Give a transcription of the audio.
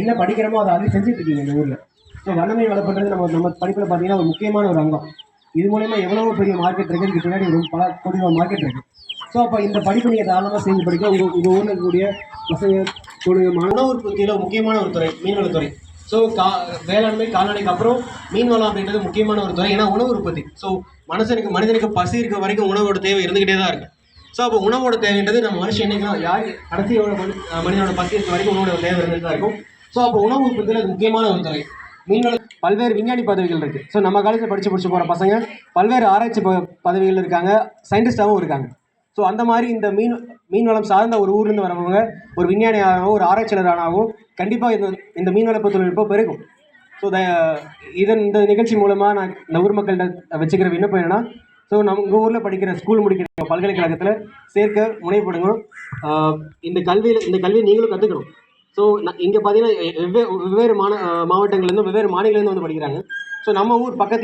என்ன படிக்கிறோமோ அதை அது செஞ்சுட்டு இருக்கீங்க இந்த ஊரில். ஸோ வண்ணமை வளர்ப்புன்றது நம்ம நம்ம படிப்பில் பார்த்தீங்கன்னா ஒரு முக்கியமான ஒரு அங்கம். இது மூலயமா எவ்வளோ பெரிய மார்க்கெட் இருக்குது இதுக்கு பின்னாடி ஒரு பல கோடி மார்க்கெட் இருக்குது ஸோ அப்போ இந்த படிப்பு நீங்கள் தாராளமாக செஞ்சு படிக்க உங்கள் உங்கள் ஊரில் இருக்கக்கூடிய பசங்க தொழில் உணவு உற்பத்தியில் முக்கியமான ஒரு துறை மீன்வளத்துறை ஸோ கா வேளாண்மை கால்நடைக்கு அப்புறம் மீன்வளம் அப்படின்றது முக்கியமான ஒரு துறை. ஏன்னா உணவு உற்பத்தி. ஸோ மனுஷனுக்கு மனிதனுக்கு பசி இருக்க வரைக்கும் உணவோட தேவை இருந்துக்கிட்டே தான் இருக்குது ஸோ அப்போ உணவோட தேவைன்றது நம்ம மனுஷன் என்னைக்கு யார் கடைசியோட மனிதனோட பசி இருக்க வரைக்கும் உணவோட தேவை இருந்துகிட்டு தான் இருக்கும். ஸோ அப்போ உணவு உற்பத்தியில் அது முக்கியமான ஒரு துறை. மீன்வள பல்வேறு விஞ்ஞானி பதவிகள் இருக்குது ஸோ நம்ம காலேஜில் படித்து படிச்சு போகிற பசங்க பல்வேறு ஆராய்ச்சி ப பதவிகள் இருக்காங்க சயின்டிஸ்டாகவும் இருக்காங்க. ஸோ அந்த மாதிரி இந்த மீன் மீன்வளம் சார்ந்த ஒரு ஊர்லேருந்து வரவங்க ஒரு விஞ்ஞானியாகவும் ஒரு ஆராய்ச்சியாளராகவும் கண்டிப்பாக இந்த இந்த மீன்வளப்பு தொழில்நுட்பம் பெருகும். ஸோ த இதன் இந்த நிகழ்ச்சி மூலமாக நான் இந்த ஊர் மக்கள்கிட்ட வச்சுக்கிற விண்ணப்பம் என்னன்னா ஸோ நம்ம உங்கள் ஊரில் படிக்கிற ஸ்கூல் முடிக்கிற பல்கலைக்கழகத்தில் சேர்க்க முனைப்படுங்க இந்த கல்வியில் இந்த கல்வியை நீங்களும் கற்றுக்கணும் ஸோ இங்கே பார்த்தீங்கன்னா வெவ்வேறு வெவ்வேறு மாந மாவட்டங்கள்லேருந்து வெவ்வேறு மாநிலங்கள்லேருந்து வந்து படிக்கிறாங்க. ஸோ நம்ம ஊர் பக்கத்துலேயே